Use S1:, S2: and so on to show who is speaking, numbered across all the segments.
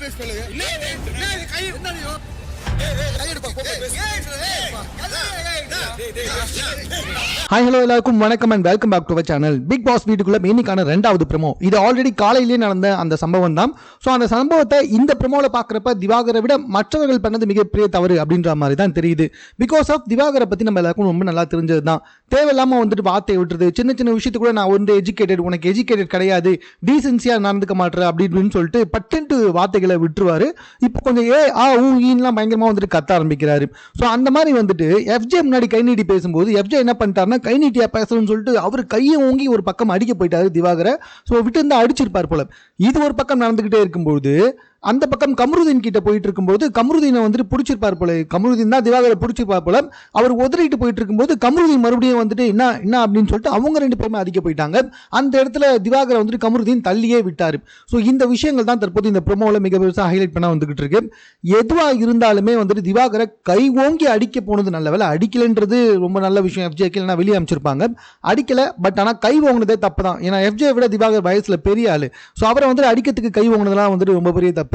S1: பேசி சொல்லுங்க கை கையெடுப்பா
S2: hi hello எல்லாருக்கும் வணக்கம் and welcome back to our channel Bigg Boss வீட்டுக்குள்ள இன்னைக்கான ரெண்டாவது ப்ரமோ இது ஆல்ரெடி காலையிலேயே நடந்த அந்த சம்பவம் தான். ஸோ அந்த சம்பவத்தை இந்த ப்ரோமோவில் பார்க்குறப்ப திவாகரை விட மற்றவர்கள் பண்ணது மிகப்பெரிய தவறு அப்படின்ற மாதிரி தான் தெரியுது. பிகாஸ் ஆஃப் திவாகரை பற்றி நம்ம எல்லாருக்கும் ரொம்ப நல்லா தெரிஞ்சது தான் தேவையில்லாமல் வந்துட்டு வார்த்தையை விட்டுறது சின்ன சின்ன விஷயத்துக்கு கூட நான் வந்து எஜுகேட்டட் உனக்கு எஜுகேட்டட் கிடையாது. டீசென்சியாக நடந்துக்க மாட்டேற அப்படி இப்படின்னு சொல்லிட்டு பட்டுன்ட்டு வார்த்தைகளை விட்டுருவாரு. இப்போ கொஞ்சம் ஏ ஆ ஊ ஈன்லாம் பயங்கரமாக வந்துட்டு கத்த ஆரம்பிக்கிறாரு. ஸோ அந்த மாதிரி வந்துட்டு எஃப்ஜே முன்னாடி கை நீட்டி பேசும்போது எஃப்ஜே என்ன பண்ணிட்டாருன்னா கை நீட்டியா பேசணும்னு சொல்லிட்டு அவர் கையை ஓங்கி ஒரு பக்கம் அடிக்க போயிட்டாரு திவாகரை. ஸோ விட்டு இருந்தால் அடிச்சிருப்பார் போல. இது ஒரு பக்கம் நடந்துகிட்டே இருக்கும்போது அந்த பக்கம் கமருதீன் கிட்ட போயிட்டு இருக்கும்போது கமருதீனை வந்துட்டு பிடிச்சிருப்பார் போல. கமருதீன் தான் திவாகரை பிடிச்சிருப்பார் போல. அவர் உதறிட்டு போயிட்டு இருக்கும்போது கமருதீன் மறுபடியும் வந்துட்டு என்ன என்ன அப்படின்னு சொல்லிட்டு அவங்க ரெண்டு பேருமே அடிக்க போயிட்டாங்க. அந்த இடத்துல திவாகரை வந்துட்டு கமருதீன் தள்ளியே விட்டார். ஸோ இந்த விஷயங்கள் தான் தற்போது இந்த ப்ரொமோவில் மிக பெருசாக ஹைலைட் பண்ண வந்துகிட்டு இருக்கு. எதுவாக இருந்தாலுமே வந்துட்டு திவாகரை கை ஓங்கி அடிக்க போனது நல்ல வேலை. அடிக்கலைன்றது ரொம்ப நல்ல விஷயம். எஃப்ஜேக்கு இல்லைனா வெளியே அமைச்சிருப்பாங்க. அடிக்கலை பட் ஆனால் கை ஓங்கினதே தப்பு தான். ஏன்னா எஃப்ஜே விட திவாகர் வயசில் பெரிய ஆள். ஸோ அவரை வந்துட்டு அடிக்கிறதுக்கு கை ஓங்கினதெல்லாம் வந்துட்டு ரொம்ப பெரிய தப்பு.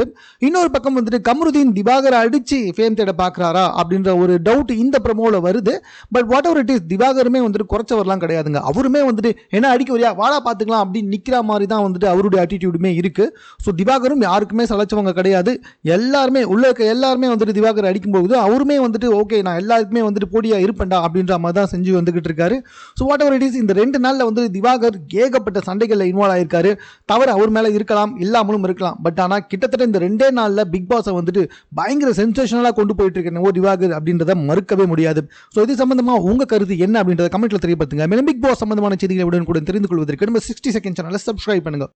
S2: இன்னொரு பக்கம் வந்துட்டு கமருதீன் திவாகரை அடித்து ஃபேம் தேட பார்க்குறாரா அப்படின்ற ஒரு டவுட் இந்த ப்ரமோவில் வருது. But whatever it is திவாகருமே வந்துட்டு குறைச்சவர்லாம் கிடையாதுங்க. அவருமே வந்துட்டு என்ன அடிக்க வரியா வாடா பார்த்துக்கலாம் அப்படின்னு நிற்கிற மாதிரி தான் வந்துட்டு அவருடைய ஆட்டிடியூடுமே இருக்குது ஸோ திவாகரும் யாருக்குமே சளைச்சவங்க கிடையாது. எல்லாருமே உள்ள இருக்க எல்லாருமே வந்துட்டு திவாகர் அடிக்கும்போது அவருமே வந்துட்டு ஓகே நான் எல்லாருக்குமே வந்துட்டு போடியா இருப்பேன்டா அப்படின்ற மாதிரி தான் செஞ்சு வந்துகிட்டு இருக்காரு. So whatever it is இந்த ரெண்டு நாளில் வந்து திவாகர் ஏகப்பட்ட சண்டைகளில் இன்வால்வ் ஆயிருக்காரு. தவறு அவர் மேலே இருக்கலாம் இல்லாமலும் இருக்கலாம். பட் ஆனால் கிட்டத்தட்ட இந்த ரெண்டே நாளில் பிக் பாஸை வந்துட்டு பயங்கர சென்சேஷனலாக கொண்டு போயிட்டு இருக்கேன் ஓ திவாகர் அப்படின்றத மறுக்கவே முடியாது. ஸோ இது சம்பந்தமாக உங்கள் கருத்து என்ன அப்படின்றத கமெண்ட்டில் தெரியப்படுத்துங்க. மேலும் பிக் பாஸ் சம்பந்தமான செய்திகளை உடனுக்குடன் தெரிந்து கொள்வதற்கு நம்ம சிக்ஸ்டி செகண்ட் சேனலை சப்ஸ்கிரைப் பண்ணுங்க.